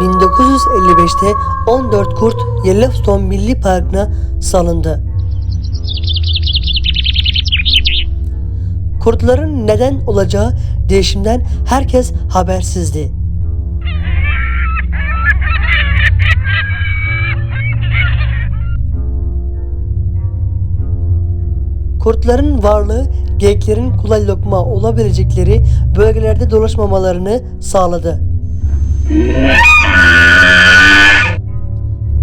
1955'te 14 kurt Yellowstone Milli Parkı'na salındı. Kurtların neden olacağı değişimden herkes habersizdi. Kurtların varlığı geyiklerin kolay lokma olabilecekleri bölgelerde dolaşmamalarını sağladı.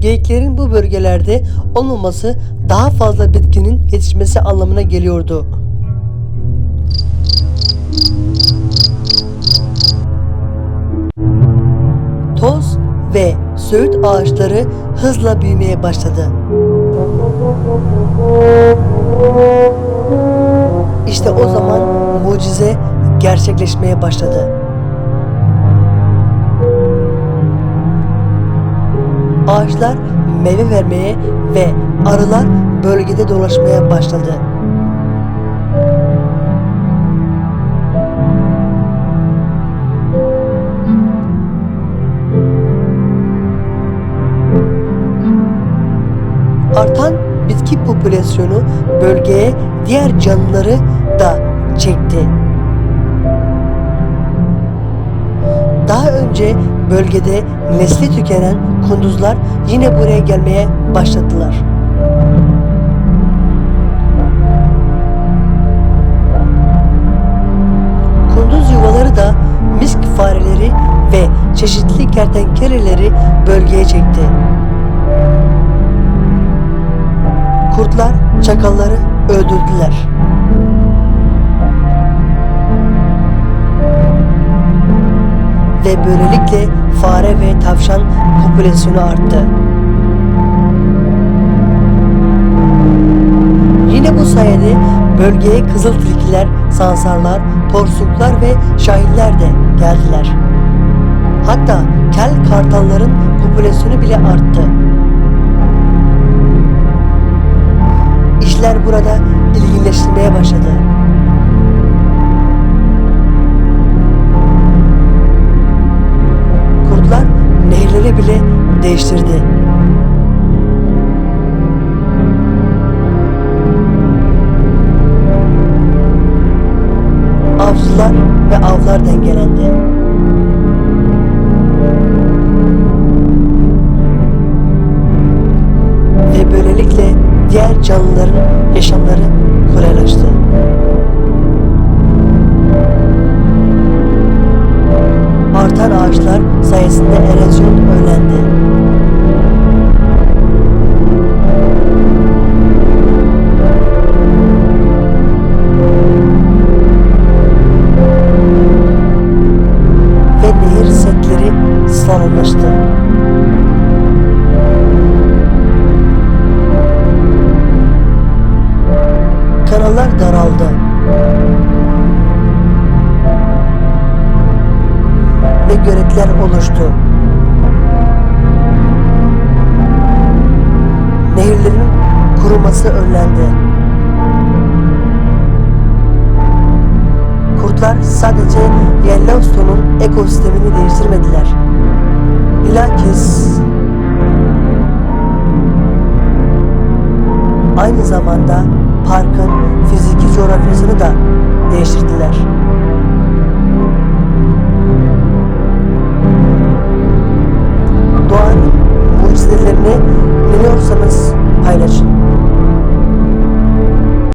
Geyiklerin bu bölgelerde olmaması daha fazla bitkinin yetişmesi anlamına geliyordu. Toz ve söğüt ağaçları hızla büyümeye başladı. İşte o zaman mucize gerçekleşmeye başladı. Ağaçlar meyve vermeye ve arılar bölgede dolaşmaya başladı. Artan bitki popülasyonu bölgeye diğer canlıları da çekti. Daha önce bölgede nesli tükenen kunduzlar yine buraya gelmeye başladılar. Kunduz yuvaları da misk fareleri ve çeşitli kertenkeleleri bölgeye çekti. Kurtlar çakalları öldürdüler. Ve böylelikle fare ve tavşan popülasyonu arttı. Yine bu sayede bölgeye kızıl tilkiler, sansarlar, porsuklar ve şahiller de geldiler. Hatta kel kartalların popülasyonu bile arttı. İşler burada ilginleştirmeye başladı. Değiştirdi. Avcılar ve avlar dengelendi. Ve böylelikle diğer canlıların yaşamları kolaylaştı. Artan ağaçlar sayesinde erozyon önlendi. Sağlamlaştı. Kanallar daraldı. Ve göletler oluştu. Nehirlerin kuruması önlendi. Kurtlar sadece Yellowstone'un ekosistemini değiştirmediler. Zamanda parkın fiziki coğrafyasını da değiştirdiler. Doğanın mucizelerini biliyorsanız paylaşın.